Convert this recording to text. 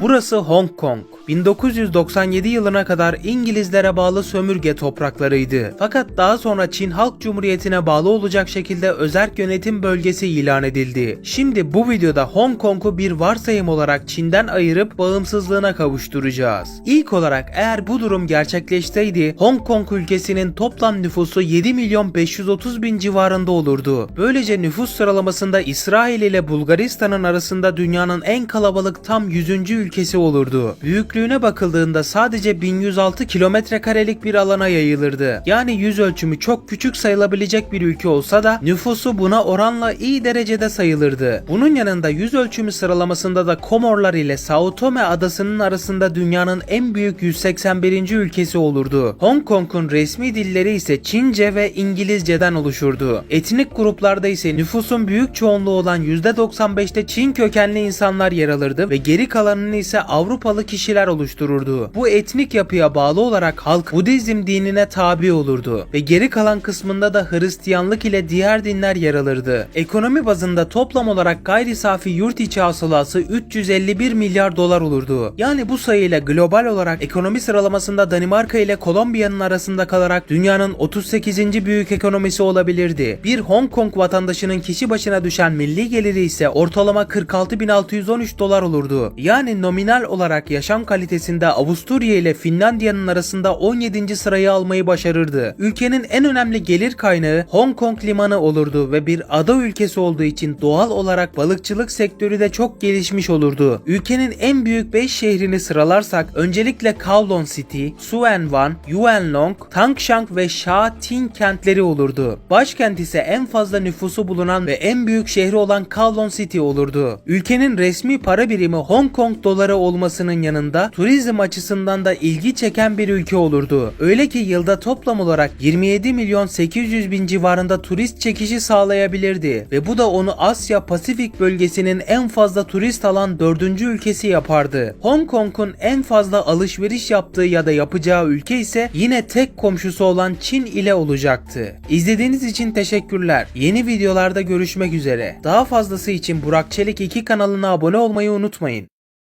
Burası Hong Kong. 1997 yılına kadar İngilizlere bağlı sömürge topraklarıydı. Fakat daha sonra Çin Halk Cumhuriyeti'ne bağlı olacak şekilde özerk yönetim bölgesi ilan edildi. Şimdi bu videoda Hong Kong'u bir varsayım olarak Çin'den ayırıp bağımsızlığına kavuşturacağız. İlk olarak eğer bu durum gerçekleşseydi Hong Kong ülkesinin toplam nüfusu 7 milyon 530 bin civarında olurdu. Böylece nüfus sıralamasında İsrail ile Bulgaristan'ın arasında dünyanın en kalabalık tam 100. ülkesi olurdu. Büyüklüğüne bakıldığında sadece 1106 kilometre karelik bir alana yayılırdı. Yani yüz ölçümü çok küçük sayılabilecek bir ülke olsa da nüfusu buna oranla iyi derecede sayılırdı. Bunun yanında yüz ölçümü sıralamasında da Komorlar ile Sao Tome adasının arasında dünyanın en büyük 181. ülkesi olurdu. Hong Kong'un resmi dilleri ise Çince ve İngilizceden oluşurdu. Etnik gruplarda ise nüfusun büyük çoğunluğu olan %95'te Çin kökenli insanlar yer alırdı ve geri kalanını ise Avrupalı kişiler oluştururdu. Bu etnik yapıya bağlı olarak halk Budizm dinine tabi olurdu ve geri kalan kısmında da Hristiyanlık ile diğer dinler yer alırdı. Ekonomi bazında toplam olarak gayri safi yurt içi hasılası 351 milyar dolar olurdu. Yani bu sayıyla global olarak ekonomi sıralamasında Danimarka ile Kolombiya'nın arasında kalarak dünyanın 38. büyük ekonomisi olabilirdi. Bir Hong Kong vatandaşının kişi başına düşen milli geliri ise ortalama 46.613 dolar olurdu. Yani nominal olarak yaşam kalitesinde Avusturya ile Finlandiya'nın arasında 17. sırayı almayı başarırdı. Ülkenin en önemli gelir kaynağı Hong Kong limanı olurdu ve bir ada ülkesi olduğu için doğal olarak balıkçılık sektörü de çok gelişmiş olurdu. Ülkenin en büyük 5 şehrini sıralarsak öncelikle Kowloon City, Suan Wan, Yuanlong, Tangshan ve Sha Tin kentleri olurdu. Başkent ise en fazla nüfusu bulunan ve en büyük şehri olan Kowloon City olurdu. Ülkenin resmi para birimi Hong Kong doları olmasının yanında turizm açısından da ilgi çeken bir ülke olurdu. Öyle ki yılda toplam olarak 27 milyon 800 bin civarında turist çekişi sağlayabilirdi ve bu da onu Asya Pasifik bölgesinin en fazla turist alan dördüncü ülkesi yapardı. Hong Kong'un en fazla alışveriş yaptığı ya da yapacağı ülke ise yine tek komşusu olan Çin ile olacaktı. İzlediğiniz için teşekkürler. Yeni videolarda görüşmek üzere. Daha fazlası için Burak Çelik 2 kanalına abone olmayı unutmayın.